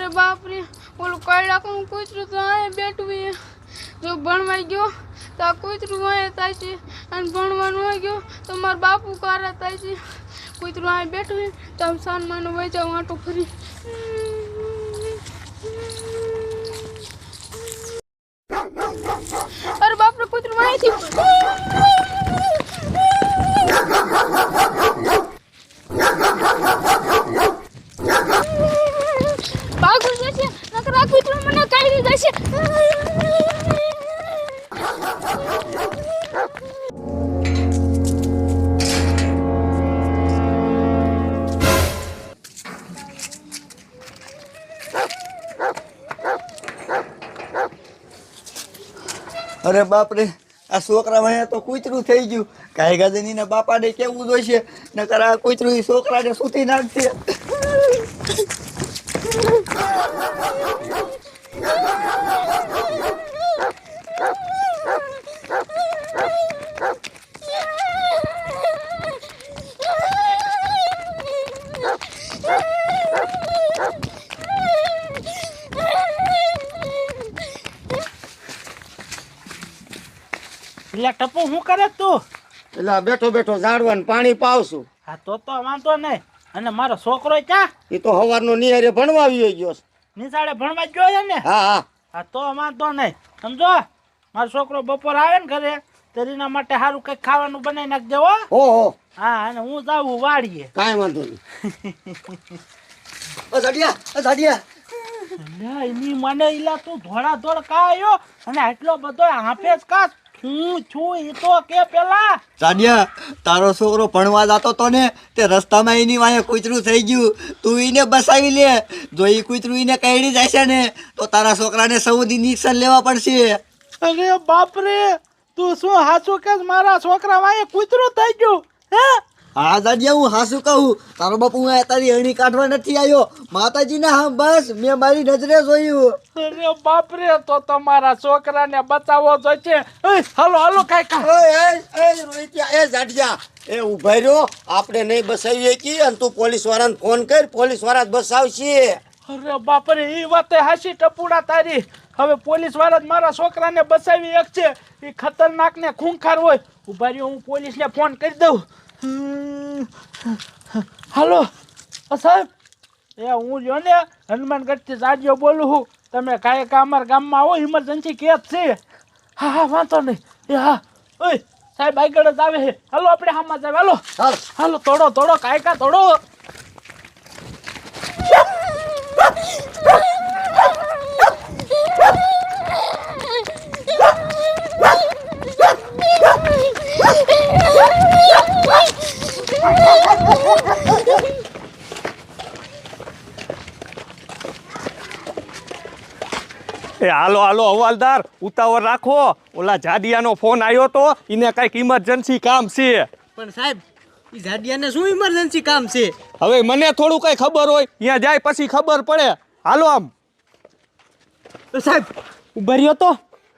અરે બાપ રે ઓલું કૈડાકનું કૂતરું તો આ બેઠું છે. જો ભણવા ગયો, તો આ કૂતરું અહીંયા થાય છે. અને ભણવાનું હોય ગયો, તો મારા બાપુ કારા થાય છે. કૂતરું આ બેઠું તો આમ સાનમાનું વહી જાઉં આટો ફરી. અરે બાપરે, કૂતરું અહીંથી અરે બાપરે, આ છોકરા વાંહે તો કૂતરું થઈ ગયું. કાંઈ ગાદની ને બાપાને કેવું જોઈશે? નકર આ કૂતરું એ છોકરાને સૂતી નાખશે. એટલે ટપુ શું કરે તું? એટલે બેઠો બેઠો ઝાડવાનું પાણી પાવશું. હા તો તો વાંધો નહીં. અને મારો છોકરો ક્યાં? એ તો સવારનો નિહારે ભણવા આવી ગયો છે. નિશાળે ભણવા જ જોઈએ ને? હા હા. હા તો વાંધો નહીં. સમજો? મારો છોકરો બપોર આવે ને ઘરે તરીના માટે સારું કંઈક ખાવાનું બનાવી નાખજે હો. હો હો. અને હું જાઉં વાડીએ. કાંઈ વાંધો નહીં. ઓ ઝાડિયા ઝાડિયા એની મને ઈલા તું ધોળા ધોળ કા આવ્યો અને આટલો બધો હાફે જ કા છું એ તો કે પેલા. ઝાડિયા તારો છોકરો ભણવા જતો તો ને તે રસ્તામાં એની વાંહે કૂતરું થઈ ગયું. તું એને બસાવી લે. જો એ કૂતરું એને કઈડી છે ને તો તારા છોકરાને સૌથી નિશાન લેવા પડશે. અરે બાપ રે તું શું હાચું કે મારા છોકરા વાંહે કૂતરું થઈ ગયું? હે? હા દાદિયા હું હાસું કહું. તારો બાપુ હું તારી અણી કાઢવા નથી આવ્યો. માતાજી હા બસ મેં મારી નજરે જોયું. અરે બાપ રે તો તમારા છોકરાને બચાવવો જોઈશે. હાલો હાલો કાઈ કા એ એ એ રોહિત્યા એ જાડિયા એ ઊભા રહ્યો. આપણે નહીં બસાવીએ કી? અને તું પોલીસ વાળાને ફોન કર પોલીસવાળા જ બસાવશે. અરે બાપ રે એ વાતે હાસી ટપુડા તારી. હવે પોલીસવાળા જ મારા છોકરાને બસાવી એક છે. એ ખતરનાક ને ખૂંખાર હોય. ઊભા રહ્યો હું પોલીસને ફોન કરી દઉં. હાલો સાહેબ. એ હું જો ને હનુમાનગઢથી જાડિયો બોલું છું. તમે કાંઈ અમારા ગામમાં આવો ઇમરજન્સી કેસ છે. હા હા વાંધો નહીં. એ હા. ઓય સાહેબ આગળ જ આવે છે. હાલો આપણે હામાં જાવ હાલો. હાલ હાલો તોડો તોડો કાંઈ કા તોડો. એ હાલો હાલો હવાલદાર ઉતાવળ રાખો. ઓલા જાડિયાનો ફોન આવ્યો તો એને કંઈક ઇમરજન્સી કામ છે. પણ સાહેબ ઈ જાડિયાને શું ઇમરજન્સી કામ છે? હવે મને થોડું કઈ ખબર હોય ત્યાં જાય પછી ખબર પડે. હાલો આમ. તો સાહેબ ઊભા રહ્યો તો.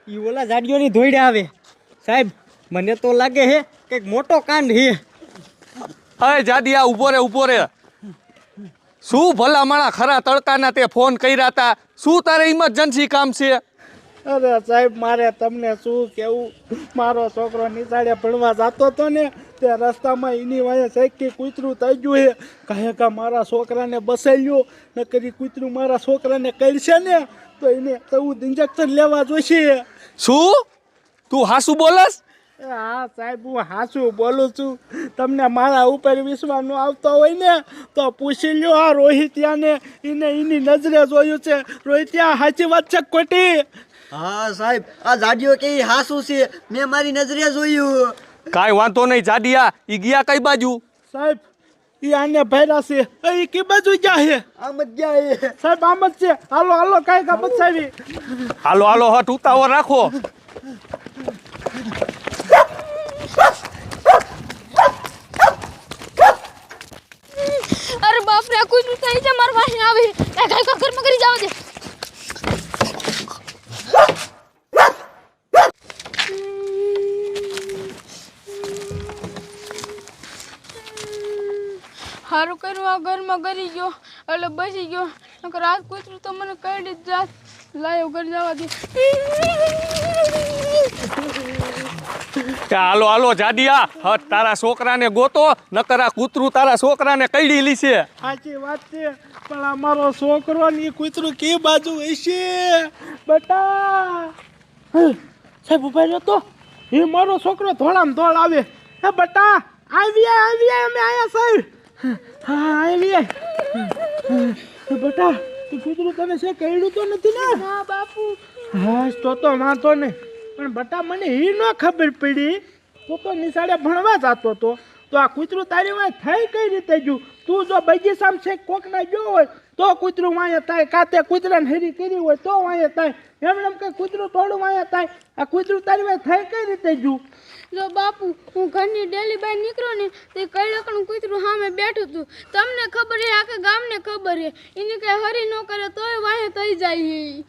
ઈ ઓલા જાડિયોની ધોઈડે આવે. સાહેબ મને તો લાગે હે કંઈક મોટો કાંડ હે. હવે જાડિયા ઊભો રે ઊભો રે. શું ભલા માણા ખરા તડકાના તે ફોન કર્યા હતા શું તારે ઇમરજન્સી કામ છે? અરે સાહેબ મારે તમને શું કેવું? મારો છોકરો નિશાળે ભણવા જતો હતો ને તે રસ્તામાં એની વાંહે સાઈકી કૂતરું થઈ ગયું છે. કહે કે મારા છોકરાને બસાવ્યો ન કરી કૂતરું મારા છોકરાને કરશે ને તો એને ચૌદ ઇન્જેક્શન લેવા જોઈશે. શું? તું હાસુ બોલસ? હા સાહેબ હું હાસું બોલું છું. તમને મારા ઉપર વિશ્વાસ નો આવતો હોય ને તો પૂછી લ્યો આ રોહિત્યાને. એને એની નજરે જોયું છે. રોહિત્યા સાચી વાત છે ખોટી? હા સાહેબ આ જાડીઓ કે ઈ હાસું છે. મેં મારી નજરે જોયું. કાંઈ વાંધો નહીં જાડિયા ઈ ગયા કઈ બાજુ? સાહેબ ઈ આને ભેરા છે. એ કે બાજુ ગયા છે? આમ જ ગયા હે સાહેબ આમ જ છે. હાલો હાલો કાંઈ કા સાહેબ હાલો હાલો હટ ઉતાવળ રાખો અરે બાપ રે આ કૂતરું થઈ છે મારા પાસે આવે. એ કઈ કા ઘરમાં કરી જાવ દે. સારું કરવા ઘરમાં કરી ગયો, એટલે બચી ગયો. રાત કૂતરું તો મને કઈ જાત. લાયો ઘર જવા દે. કે હાલો હાલો જાડિયા હટ તારા છોકરાને ગોતો નકર આ કૂતરું તારા છોકરાને કઈડી લીશે. સાચી વાત છે પણ અમારો મારો છોકરો ની કૂતરું કે બાજુ હશે? બટા! હે, સાહેબ ઊભા રહ્યો તો? એ મારો છોકરો ધોળામ ધોળ આવે. હે બટા આવ્યા આવ્યા અમે આયા સાહેબ. હા આવ્યા હે, બટા તું કૂતરું તમે છે કહેલું તો નથી ને? હા બાપુ. હા તો તો વાંધો નહીં. પણ બટા મને એ ન ખબર પડી. તો તો નિશાળે ભણવા જતો હતો તો આ કૂતરું તારી વાત થઈ કઈ રીતે ગયું? તું જો બગીચામાં છે, કોકના ગયો હોય તો કૂતરું વાંહે થાય કાતે કૂતરાને હેરી કરી હોય તો વાંહે થાય. એમ એમ કે કૂતરું થોડું વાંહે થાય. આ કૂતરું તારી વાંહે થાય કઈ રીતે ગયું જો બાપુ હું ઘરની ડેલી બહાર નીકળ્યો ને તે કડકનું કૂતરું સામે બેઠું હતું તમને ખબર છે આખા ગામને ખબર છે એની કઈ હરી ન કરે તોય વાહે થઈ જાય.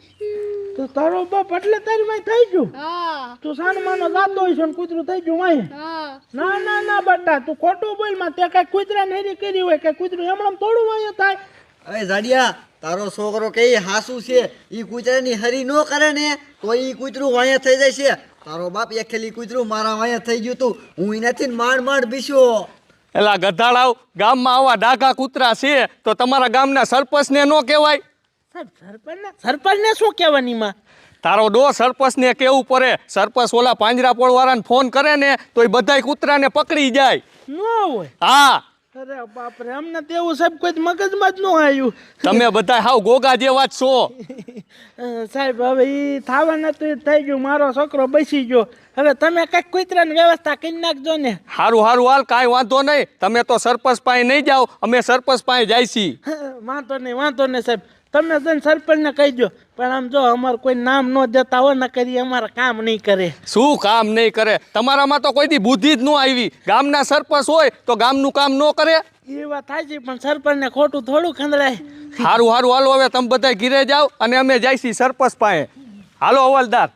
તો તારો બાપ એટલે તારી વાય થઈ ગયું? હા. તું સાન માનો જાતો હોય છે ને કૂતરું થઈ ગયું વાંહે હા. ના ના ના બટા તું ખોટું બોલમાં તે કઈ કૂતરાને હેરી કરી હોય કે કૂતરું એમણે થોડું વાંહે થાય? અરે જાડિયા તારો છોકરો કે હાસુ છે? એ કૂતરાની હરી ન કરે ને તો એ કૂતરું વાયા થઈ જાય છે. તારો બાપ એકલી કૂતરું મારા વાયા થઈ ગયું તું. હું એનાથી માંડ માંડ બીસ્યો એલા ગધાડાવ ગામમાં આવા ડાઘા કૂતરા છે તો તમારા ગામના સરપંચને ન કહેવાય? સરપંચને સરપંચને શું કહેવાની માં? તારો ડો સરપંચને કેવું પડે? સરપંચ ઓલા પાંજરાપોળ વાળાને ફોન કરે ને તો એ બધાય કૂતરાને પકડી જાય. ન હોય. હા. અરે બાપરે અમને તેવું સાહેબ કોઈ મગજમાં જ ન આવ્યું. તમે બધા હાવ ગોગા જેવા જ છો. સાહેબ હવે એ થવાનું એ થઈ ગયું મારો છોકરો બેસી ગયો. હવે તમે કંઈક કૂતરાની વ્યવસ્થા કરી નાખજો ને. હારું હારું હાલ કાંઈ વાંધો નહીં. તમે તો સરપંચ પાસે નહીં જાઓ અમે સરપંચ પાસે જાય છીએ. વાંધો નહીં વાંધો નહીં સાહેબ. તમે જઈને સરપંચને કહી દો પણ આમ જો અમારે કોઈ નામ ન દેતા હોય ને કરી અમારે કામ નહીં કરે. શું કામ નહીં કરે? તમારામાં તો કોઈ દી બુદ્ધિ જ ન આવી. ગામના સરપંચ હોય તો ગામનું કામ ન કરે? એ વાત થાય છે પણ સરપંચને ખોટું થોડું ખંદડાય સારું સારું હાલો હવે તમે બધા ઘીરે જાઓ અને અમે જાય છીએ સરપંચ પાસે. હાલો હવલદાર.